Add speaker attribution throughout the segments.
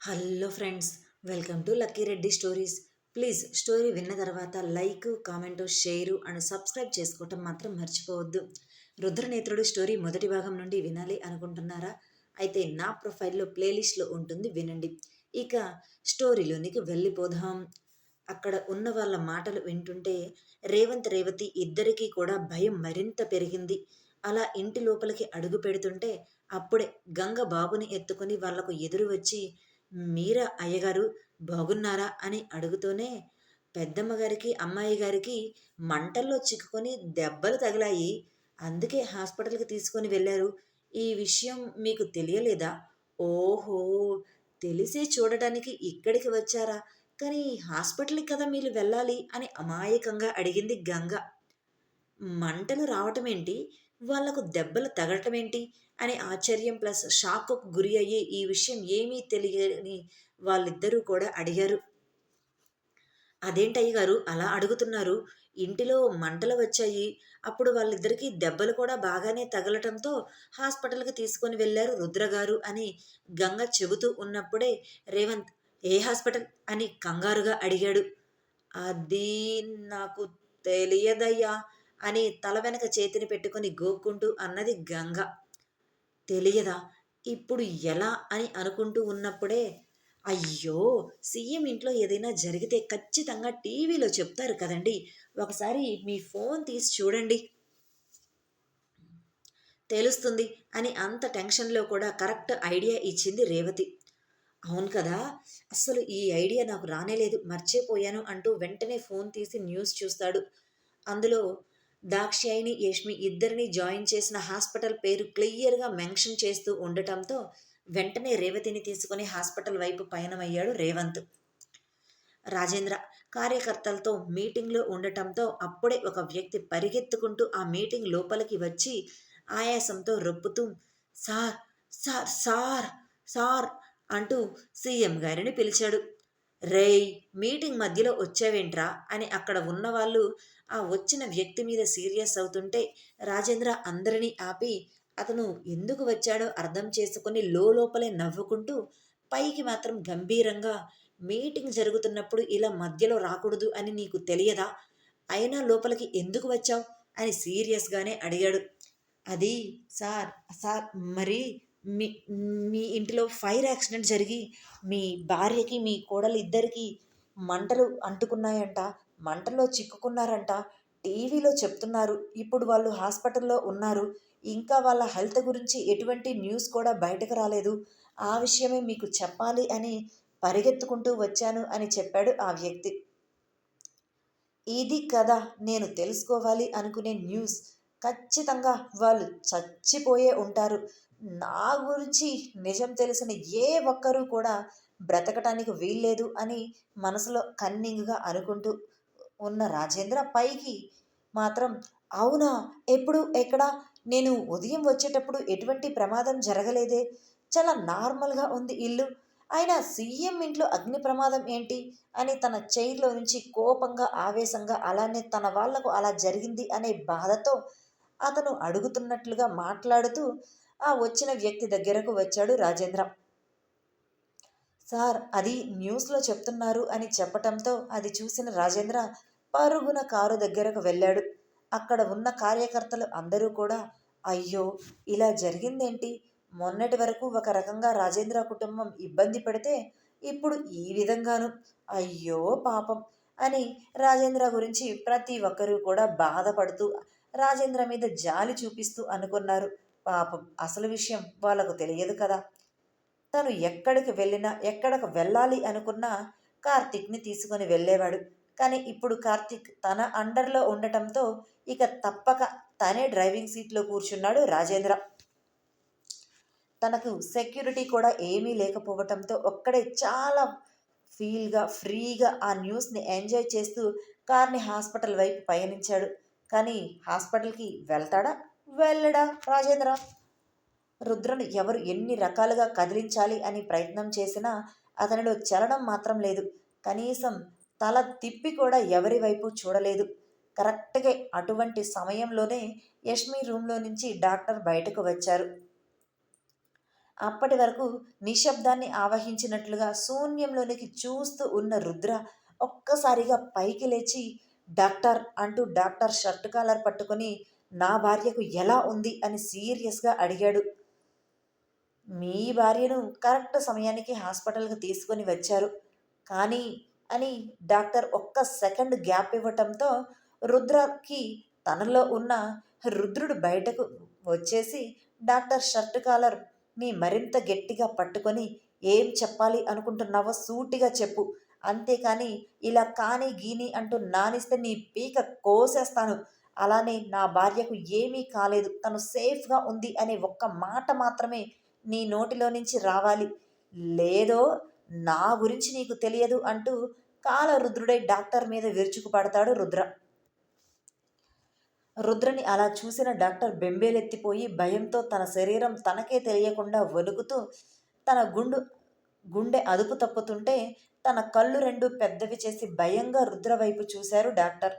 Speaker 1: Hello friends welcome to lucky Reddy stories. Please story విన్న తర్వాత like comment share and subscribe చేసుకోవటం మాత్రం మర్చిపోవద్దు. రుద్రనేత్రుడు స్టోరీ మొదటి భాగం నుండి వినాలి అనుకుంటున్నారా? అయితే నా ప్రొఫైల్లో ప్లేలిస్ట్లో ఉంటుంది వినండి. ఇక స్టోరీలోనికి వెళ్ళిపోదాం. అక్కడ ఉన్న వాళ్ళ మాటలు వింటుంటే రేవంత్ రేవతి ఇద్దరికీ కూడా భయం మరింత పెరిగింది. అలా ఇంటి లోపలికి అడుగు పెడుతుంటే అప్పుడే గంగ బాబుని ఎత్తుకుని వాళ్ళకు ఎదురు వచ్చి మీరా అయ్యగారు బాగున్నారా అని అడుగుతూనే పెద్దమ్మ గారికి అమ్మాయి గారికి మంటల్లో చిక్కుకొని దెబ్బలు తగిలాయి. అందుకే హాస్పిటల్కి తీసుకొని వెళ్ళారు. ఈ విషయం మీకు తెలియలేదా? ఓహో! తెలిసే చూడటానికి ఇక్కడికి వచ్చారా? కానీ హాస్పిటల్కి కదా మీరు వెళ్ళాలి అని అమాయకంగా అడిగింది గంగ. మంటలు రావటం ఏంటి వాళ్ళకు దెబ్బలు తగలటం ఏంటి? అని ఆశ్చర్యం ప్లస్ షాక్కు గురి అయ్యే ఈ విషయం ఏమీ తెలియని వాళ్ళిద్దరూ కూడా అడిగారు. అదేంటయ్య గారు? అలా అడుగుతున్నారు. ఇంటిలో మంటలు వచ్చాయి. అప్పుడు వాళ్ళిద్దరికీ దెబ్బలు కూడా బాగానే తగలటంతో హాస్పిటల్కి తీసుకొని వెళ్ళారు రుద్రగారు అని గంగ చెబుతూ ఉన్నప్పుడే రేవంత్ ఏ హాస్పిటల్? అని కంగారుగా అడిగాడు. అది నాకు తెలియదయ్యా. అని తల వెనక చేతిని పెట్టుకుని గోక్కుంటూ అన్నది గంగ. తెలియదా? ఇప్పుడు ఎలా అని అనుకుంటూ ఉన్నప్పుడే అయ్యో సీఎం ఇంట్లో ఏదైనా జరిగితే ఖచ్చితంగా టీవీలో చెప్తారు కదండి. ఒకసారి మీ ఫోన్ తీసి చూడండి. తెలుస్తుంది అని అంత టెన్షన్లో కూడా కరెక్ట్ ఐడియా ఇచ్చింది రేవతి. అవును కదా అసలు ఈ ఐడియా నాకు రానేలేదు మర్చిపోయాను అంటూ వెంటనే ఫోన్ తీసి న్యూస్ చూస్తాడు. అందులో దాక్షాయిని యష్మి ఇద్దరిని జాయిన్ చేసిన హాస్పిటల్ పేరు క్లియర్గా మెన్షన్ చేస్తూ ఉండటంతో వెంటనే రేవతిని తీసుకుని హాస్పిటల్ వైపు పయనమయ్యాడు రేవంత్. రాజేంద్ర కార్యకర్తలతో మీటింగ్లో ఉండటంతో అప్పుడే ఒక వ్యక్తి పరిగెత్తుకుంటూ ఆ మీటింగ్ లోపలికి వచ్చి ఆయాసంతో రొప్పుతూ సార్ సార్ సార్ సార్ అంటూ సీఎం గారిని పిలిచాడు. రేయ్ మీటింగ్ మధ్యలో వచ్చావేంట్రా? అని అక్కడ ఉన్నవాళ్ళు ఆ వచ్చిన వ్యక్తి మీద సీరియస్ అవుతుంటే రాజేంద్ర అందరినీ ఆపి అతను ఎందుకు వచ్చాడో అర్థం చేసుకుని లోపలే నవ్వుకుంటూ పైకి మాత్రం గంభీరంగా మీటింగ్ జరుగుతున్నప్పుడు ఇలా మధ్యలో రాకూడదు అని నీకు తెలియదా? అయినా లోపలికి ఎందుకు వచ్చావు? అని సీరియస్గానే అడిగాడు. అది సార్ సార్ మరి మీ మీ ఇంటిలో ఫైర్ యాక్సిడెంట్ జరిగి మీ భార్యకి మీ కోడలు ఇద్దరికి మంటలు అంటుకున్నాయంట మంటల్లో చిక్కుకున్నారంట టీవీలో చెప్తున్నారు. ఇప్పుడు వాళ్ళు హాస్పిటల్లో ఉన్నారు. ఇంకా వాళ్ళ హెల్త్ గురించి ఎటువంటి న్యూస్ కూడా బయటకు రాలేదు. ఆ విషయమే మీకు చెప్పాలి అని పరిగెత్తుకుంటూ వచ్చాను అని చెప్పాడు ఆ వ్యక్తి. ఇది కదా నేను తెలుసుకోవాలి అనుకునే న్యూస్. ఖచ్చితంగా వాళ్ళు చచ్చిపోయే ఉంటారు. నా గురించి నిజం తెలిసిన ఏ ఒక్కరూ కూడా బ్రతకటానికి వీల్లేదు అని మనసులో కన్నింగ్గా అనుకుంటూ ఉన్న రాజేంద్ర పైకి మాత్రం అవునా? ఎప్పుడు? ఎక్కడ? నేను ఉదయం వచ్చేటప్పుడు ఎటువంటి ప్రమాదం జరగలేదే. చాలా నార్మల్గా ఉంది ఇల్లు. అయినా సీఎం ఇంట్లో అగ్ని ప్రమాదం ఏంటి? అని తన చైర్లో నుంచి కోపంగా ఆవేశంగా అలానే తన వాళ్ళకు అలా జరిగింది అనే బాధతో అతను అడుగుతున్నట్లుగా మాట్లాడుతూ ఆ వచ్చిన వ్యక్తి దగ్గరకు వచ్చాడు రాజేంద్ర. సార్ అది న్యూస్లో చెప్తున్నారు అని చెప్పటంతో అది చూసిన రాజేంద్ర పరుగున కారు దగ్గరకు వెళ్ళాడు. అక్కడ ఉన్న కార్యకర్తలు అందరూ కూడా అయ్యో ఇలా జరిగిందేంటి? మొన్నటి వరకు ఒక రకంగా రాజేంద్ర కుటుంబం ఇబ్బంది పడితే ఇప్పుడు ఈ విధంగాను? అయ్యో పాపం అని రాజేంద్ర గురించి ప్రతి ఒక్కరూ కూడా బాధపడుతూ రాజేంద్ర మీద జాలి చూపిస్తూ అనుకున్నారు. పాపం అసలు విషయం వాళ్ళకు తెలియదు కదా. తను ఎక్కడికి వెళ్ళినా ఎక్కడికి వెళ్ళాలి అనుకున్నా కార్తిక్ని తీసుకొని వెళ్ళేవాడు. కానీ ఇప్పుడు కార్తిక్ తన అండర్లో ఉండటంతో ఇక తప్పక తనే డ్రైవింగ్ సీట్లో కూర్చున్నాడు రాజేంద్ర. తనకు సెక్యూరిటీ కూడా ఏమీ లేకపోవటంతో ఒక్కడే చాలా ఫీల్గా ఫ్రీగా ఆ న్యూస్ని ఎంజాయ్ చేస్తూ కార్ని హాస్పిటల్ వైపు పయనించాడు. కానీ హాస్పిటల్కి వెళ్తాడా? వెళ్ళడా రాజేంద్ర? రుద్రను ఎవరు ఎన్ని రకాలుగా కదిలించాలి అని ప్రయత్నం చేసినా అతనిలో చలనం మాత్రం లేదు. కనీసం తల తిప్పి కూడా ఎవరి వైపు చూడలేదు. కరెక్ట్గా అటువంటి సమయంలోనే యష్మి రూమ్లో నుంచి డాక్టర్ బయటకు వచ్చారు. అప్పటి వరకు నిశ్శబ్దాన్ని ఆవహించినట్లుగా శూన్యంలోనికి చూస్తూ ఉన్న రుద్ర ఒక్కసారిగా పైకి లేచి డాక్టర్ అంటూ డాక్టర్ షర్ట్ కాలర్ పట్టుకొని నా భార్యకు ఎలా ఉంది అని సీరియస్గా అడిగాడు. మీ భార్యను కరెక్ట్ సమయానికి హాస్పిటల్కి తీసుకొని వచ్చారు. కానీ అని డాక్టర్ ఒక్క సెకండ్ గ్యాప్ ఇవ్వటంతో రుద్రకి తనలో ఉన్న రుద్రుడు బయటకు వచ్చేసి డాక్టర్ షర్ట్ కాలర్ని మరింత గట్టిగా పట్టుకొని ఏం చెప్పాలి అనుకుంటున్నావో సూటిగా చెప్పు. అంతేకాని ఇలా కాని గీని అంటూ నానిస్తే నీ పీక కోసేస్తాను. అలానే నా భార్యకు ఏమీ కాలేదు. తను సేఫ్గా ఉంది అనే ఒక్క మాట మాత్రమే నీ నోటిలో నుంచి రావాలి. లేదో నా గురించి నీకు తెలియదు అంటూ కాల రుద్రుడై డాక్టర్ మీద విరుచుకుపడతాడు రుద్ర. రుద్రని అలా చూసిన డాక్టర్ బెంబేలెత్తిపోయి భయంతో తన శరీరం తనకే తెలియకుండా వణుకుతూ తన గుండు గుండె అదుపు తప్పుతుంటే తన కళ్ళు రెండు పెద్దవి చేసి భయంగా రుద్ర వైపు చూశారు డాక్టర్.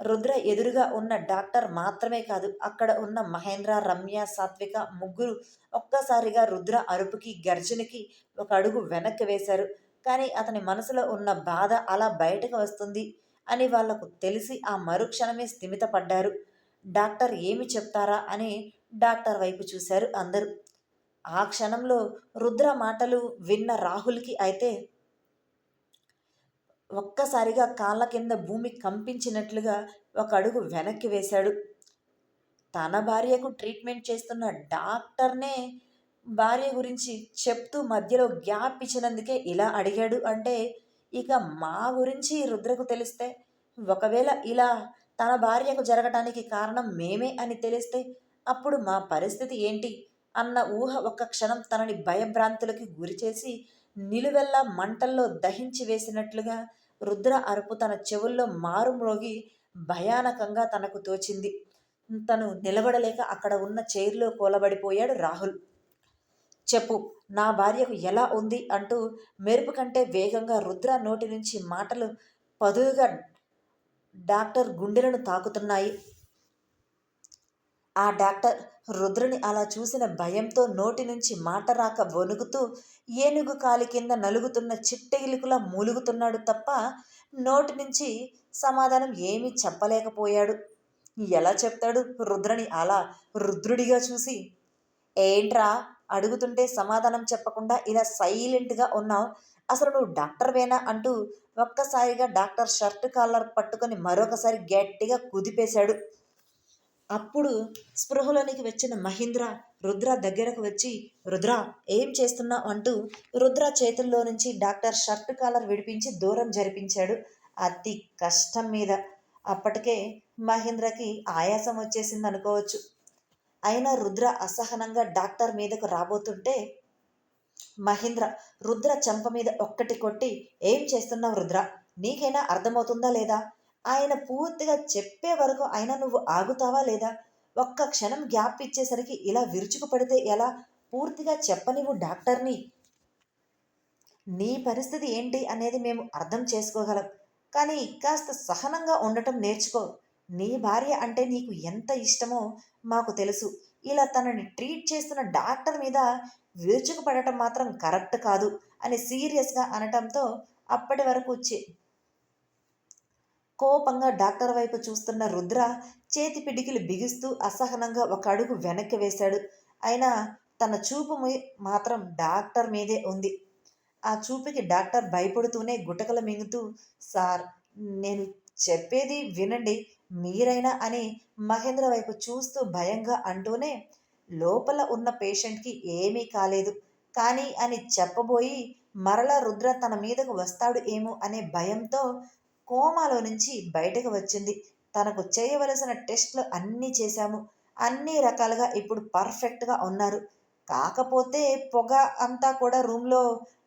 Speaker 1: రుద్ర ఎదురుగా ఉన్న డాక్టర్ మాత్రమే కాదు అక్కడ ఉన్న మహేంద్ర రమ్య సాత్విక ముగ్గురు ఒక్కసారిగా రుద్ర అరుపుకి గర్జనకి ఒక అడుగు వెనక్కి వేశారు. కానీ అతని మనసులో ఉన్న బాధ అలా బయటకు వస్తుంది అని వాళ్ళకు తెలిసి ఆ మరుక్షణమే స్థిమితపడ్డారు. డాక్టర్ ఏమి చెప్తారా అని డాక్టర్ వైపు చూశారు అందరూ. ఆ క్షణంలో రుద్ర మాటలు విన్న రాహుల్కి అయితే ఒక్కసారిగా కాళ్ళ కింద భూమి కంపించినట్లుగా ఒక అడుగు వెనక్కి వేశాడు. తన భార్యకు ట్రీట్మెంట్ చేస్తున్న డాక్టర్నే భార్య గురించి చెప్తూ మధ్యలో గ్యాప్ ఇచ్చినందుకే ఇలా అడిగాడు. అంటే ఇక మా గురించి రుద్రకు తెలిస్తే ఒకవేళ ఇలా తన భార్యకు జరగటానికి కారణం మేమే అని తెలిస్తే అప్పుడు మా పరిస్థితి ఏంటి? అన్న ఊహ ఒక్క క్షణం తనని భయభ్రాంతులకి గురిచేసి నిలువెల్లా మంటల్లో దహించి వేసినట్లుగా రుద్ర అరుపు తన చెవుల్లో మారుమ్రోగి భయానకంగా తనకు తోచింది. తను నిలబడలేక అక్కడ ఉన్న చైర్లో కూలబడిపోయాడు రాహుల్. చెప్పు నా భార్యకు ఎలా ఉంది అంటూ మెరుపు కంటే వేగంగా రుద్ర నోటి నుంచి మాటలు పదువుగా డాక్టర్ గుండెలను తాకుతున్నాయి. ఆ డాక్టర్ రుద్రుని అలా చూసిన భయంతో నోటి నుంచి మాట రాక వణుకుతూ ఏనుగు కాలి కింద నలుగుతున్న చిట్టగిలుకులా మూలుగుతున్నాడు తప్ప నోటి నుంచి సమాధానం ఏమీ చెప్పలేకపోయాడు. ఎలా చెప్తాడు రుద్రని అలా రుద్రుడిగా చూసి? ఏంట్రా? అడుగుతుంటే సమాధానం చెప్పకుండా ఇలా సైలెంట్గా ఉన్నావు. అసలు నువ్వు డాక్టర్వేనా అంటూ ఒక్కసారిగా డాక్టర్ షర్ట్ కాలర్ పట్టుకొని మరొకసారి గట్టిగా కుదిపేశాడు. అప్పుడు స్పృహలోనికి వచ్చిన మహేంద్ర రుద్ర దగ్గరకు వచ్చి రుద్ర ఏం చేస్తున్నావు? అంటూ రుద్ర చేతుల్లో నుంచి డాక్టర్ షర్ట్ కాలర్ విడిపించి దూరం జరిపించాడు. అతి కష్టం మీద. అప్పటికే మహేంద్రకి ఆయాసం వచ్చేసింది అనుకోవచ్చు. అయినా రుద్ర అసహనంగా డాక్టర్ మీదకు రాబోతుంటే మహేంద్ర రుద్ర చెంప మీద ఒక్కటి కొట్టి ఏం చేస్తున్నావు రుద్ర? నీకైనా అర్థమవుతుందా లేదా? ఆయన పూర్తిగా చెప్పే వరకు అయినా నువ్వు ఆగుతావా లేదా? ఒక్క క్షణం గ్యాప్ ఇచ్చేసరికి ఇలా విరుచుకు పడితే ఎలా? పూర్తిగా చెప్పనివ్వు డాక్టర్ని. నీ పరిస్థితి ఏంటి అనేది మేము అర్థం చేసుకోగలం. కానీ కాస్త సహనంగా ఉండటం నేర్చుకో. నీ భార్య అంటే నీకు ఎంత ఇష్టమో మాకు తెలుసు. ఇలా తనని ట్రీట్ చేస్తున్న డాక్టర్ మీద విరుచుకు పడటం మాత్రం కరెక్ట్ కాదు అని సీరియస్గా అనటంతో అప్పటి వరకు కోపంగా డాక్టర్ వైపు చూస్తున్న రుద్ర చేతి పిడికిలు బిగిస్తూ అసహనంగా ఒక అడుగు వెనక్కి వేశాడు. అయినా తన చూపు మాత్రం డాక్టర్ మీదే ఉంది. ఆ చూపుకి డాక్టర్ భయపడుతూనే గుటకలు మింగుతూ సార్ నేను చెప్పేది వినండి మీరైనా అని మహేంద్ర వైపు చూస్తూ భయంగా అంటూనే లోపల ఉన్న పేషెంట్కి ఏమీ కాలేదు. కానీ అని చెప్పబోయి మరలా రుద్ర తన మీదకు వస్తాడు ఏమో అనే భయంతో కోమాలో నుంచి బయటకు వచ్చింది. తనకు చేయవలసిన టెస్ట్లు అన్నీ చేశాము. అన్ని రకాలుగా ఇప్పుడు పర్ఫెక్ట్గా ఉన్నారు. కాకపోతే పొగ అంతా కూడా రూమ్లో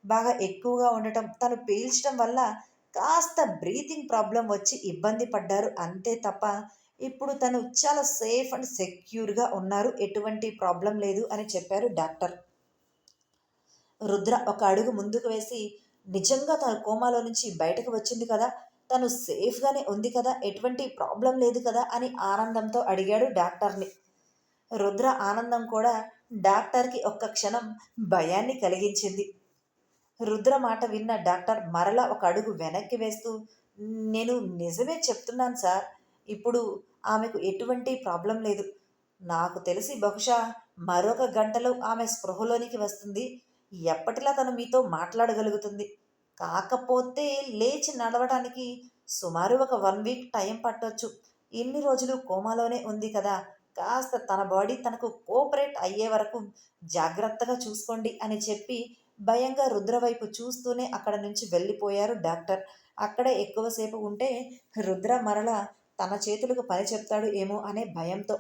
Speaker 1: బాగా ఎక్కువగా ఉండటం తను పీల్చడం వల్ల కాస్త బ్రీతింగ్ ప్రాబ్లం వచ్చి ఇబ్బంది పడ్డారు. అంతే తప్ప ఇప్పుడు తను చాలా సేఫ్ అండ్ సెక్యూర్గా ఉన్నారు. ఎటువంటి ప్రాబ్లం లేదు అని చెప్పారు డాక్టర్. రుద్ర ఒక అడుగు ముందుకు వేసి నిజంగా తన కోమాలో నుంచి బయటకు వచ్చింది కదా? తను సేఫ్గానే ఉంది కదా ఎటువంటి ప్రాబ్లం లేదు కదా అని ఆనందంతో అడిగాడు డాక్టర్ని. రుద్ర ఆనందం కూడా డాక్టర్కి ఒక్క క్షణం భయాన్ని కలిగించింది. రుద్ర మాట విన్న డాక్టర్ మరలా ఒక అడుగు వెనక్కి వేస్తూ నేను నిజమే చెప్తున్నాను సార్ ఇప్పుడు ఆమెకు ఎటువంటి ప్రాబ్లం లేదు. నాకు తెలిసి బహుశా మరొక గంటలో ఆమె స్పృహలోనికి వస్తుంది. ఎప్పటిలా తను మీతో మాట్లాడగలుగుతుంది? కాకపోతే లేచి నడవడానికి సుమారు ఒక వన్ వీక్ టైం పట్టొచ్చు. ఇన్ని రోజులు కోమాలోనే ఉంది కదా. కాస్త తన బాడీ తనకు కోఆపరేట్ అయ్యే వరకు జాగ్రత్తగా చూసుకోండి అని చెప్పి భయంగా రుద్ర వైపు చూస్తూనే అక్కడ నుంచి వెళ్ళిపోయారు డాక్టర్. అక్కడే ఎక్కువసేపు ఉంటే రుద్ర మరల తన చేతులకు పని చెప్తాడు ఏమో అనే భయంతో.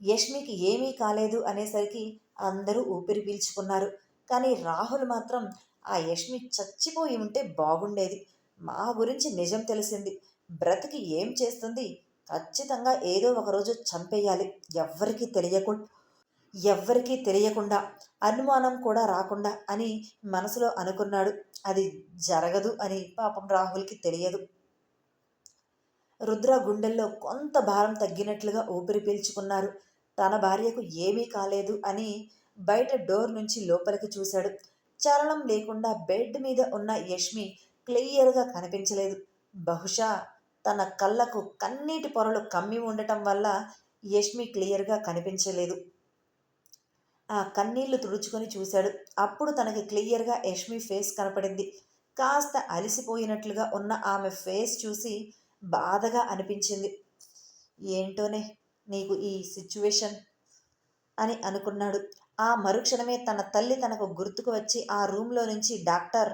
Speaker 1: యష్మికి ఏమీ కాలేదు అనేసరికి అందరూ ఊపిరి పీల్చుకున్నారు. కానీ రాహుల్ మాత్రం ఆ యష్మి చచ్చిపోయి ఉంటే బాగుండేది. మా గురించి నిజం తెలిసింది. బ్రతికి ఏం చేస్తుంది? ఖచ్చితంగా ఏదో ఒకరోజు చంపేయాలి. ఎవ్వరికీ తెలియకుండా ఎవ్వరికీ తెలియకుండా అనుమానం కూడా రాకుండా అని మనసులో అనుకున్నాడు. అది జరగదు అని పాపం రాహుల్కి తెలియదు. రుద్ర గుండెల్లో కొంత భారం తగ్గినట్లుగా ఊపిరి పీల్చుకున్నారు. తన భార్యకు ఏమీ కాలేదు అని బయట డోర్ నుంచి లోపలికి చూశాడు. చలనం లేకుండా బెడ్ మీద ఉన్న యష్మి క్లియర్గా కనిపించలేదు. బహుశా తన కళ్ళకు కన్నీటి పొరలు కమ్మి ఉండటం వల్ల యష్మి క్లియర్గా కనిపించలేదు. ఆ కన్నీళ్ళు తుడుచుకొని చూశాడు. అప్పుడు తనకి క్లియర్గా యష్మి ఫేస్ కనపడింది. కాస్త అలిసిపోయినట్లుగా ఉన్న ఆమె ఫేస్ చూసి బాధగా అనిపించింది. ఏంటోనే నీకు ఈ సిచ్యువేషన్? అని అనుకున్నాడు. ఆ మరుక్షణమే తన తల్లి తనకు గుర్తుకు వచ్చి ఆ రూమ్లో నుంచి డాక్టర్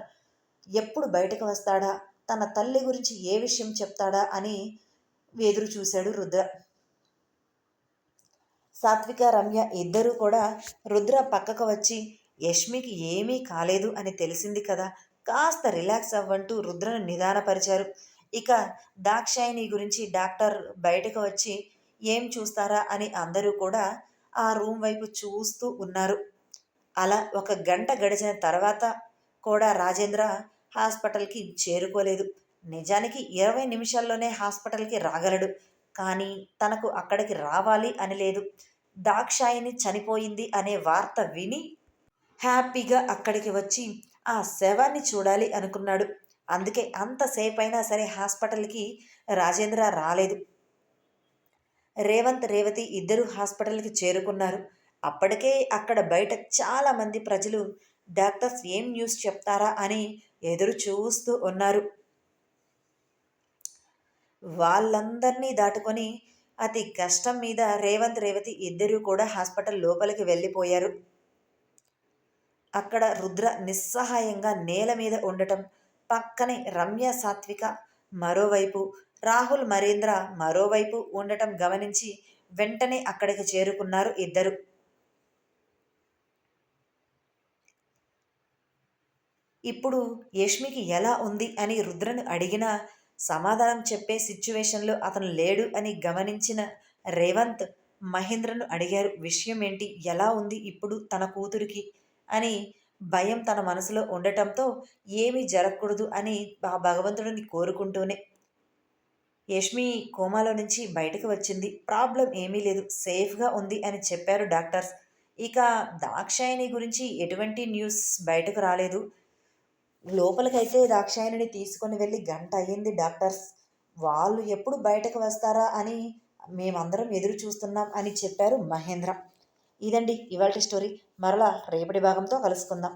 Speaker 1: ఎప్పుడు బయటకు వస్తాడా? తన తల్లి గురించి ఏ విషయం చెప్తాడా? అని ఎదురు చూశాడు రుద్ర. సాత్విక రమ్య ఇద్దరూ కూడా రుద్ర పక్కకు వచ్చి యష్మికి ఏమీ కాలేదు అని తెలిసింది కదా. కాస్త రిలాక్స్ అవ్వంటూ రుద్రను నిదానపరిచారు. ఇక దాక్షాయిని గురించి డాక్టర్ బయటకు వచ్చి ఏం చూస్తారా? అని అందరూ కూడా ఆ రూమ్ వైపు చూస్తూ ఉన్నారు. అలా ఒక గంట గడిచిన తర్వాత కూడా రాజేంద్ర హాస్పిటల్కి చేరుకోలేదు. నిజానికి ఇరవై నిమిషాల్లోనే హాస్పిటల్కి రాగలడు. కానీ తనకు అక్కడికి రావాలి అని లేదు. దాక్షాయిని చనిపోయింది అనే వార్త విని హ్యాపీగా అక్కడికి వచ్చి ఆ శవాన్ని చూడాలి అనుకున్నాడు. అందుకే అంతసేపు అయినా సరే హాస్పిటల్కి రాజేంద్ర రాలేదు. రేవంత్ రేవతి ఇద్దరు హాస్పిటల్కి చేరుకున్నారు. అప్పటికే అక్కడ బయట చాలామంది ప్రజలు డాక్టర్స్ ఏం న్యూస్ చెప్తారా? అని ఎదురు చూస్తూ ఉన్నారు. వాళ్ళందరినీ దాటుకొని అతి కష్టం మీద రేవంత్ రేవతి ఇద్దరూ కూడా హాస్పిటల్ లోపలికి వెళ్ళిపోయారు. అక్కడ రుద్ర నిస్సహాయంగా నేల మీద ఉండటం పక్కనే రమ్య సాత్విక మరోవైపు రాహుల్ మరేంద్ర మరోవైపు ఉండటం గమనించి వెంటనే అక్కడికి చేరుకున్నారు ఇద్దరు. ఇప్పుడు యష్మికి ఎలా ఉంది అని రుద్రను అడిగినా సమాధానం చెప్పే సిచ్యువేషన్లో అతను లేడు అని గమనించిన రేవంత్ మహేంద్రను అడిగారు విషయం ఏంటి ఎలా ఉంది ఇప్పుడు తన కూతురికి? అని భయం తన మనసులో ఉండటంతో ఏమీ జరగకూడదు అని ఆ భగవంతుడిని కోరుకుంటూనే యష్మి కోమాలో నుంచి బయటకు వచ్చింది. ప్రాబ్లం ఏమీ లేదు. సేఫ్గా ఉంది అని చెప్పారు డాక్టర్స్. ఇక దాక్షాయణి గురించి ఎటువంటి న్యూస్ బయటకు రాలేదు. లోపలికైతే దాక్షాయణిని తీసుకొని వెళ్ళి గంట అయ్యింది డాక్టర్స్. వాళ్ళు ఎప్పుడు బయటకు వస్తారా అని మేమందరం ఎదురు చూస్తున్నాం అని చెప్పారు మహేంద్ర. ఇదండి ఇవాళ స్టోరీ. మరలా రేపటి భాగంతో కలుసుకుందాం.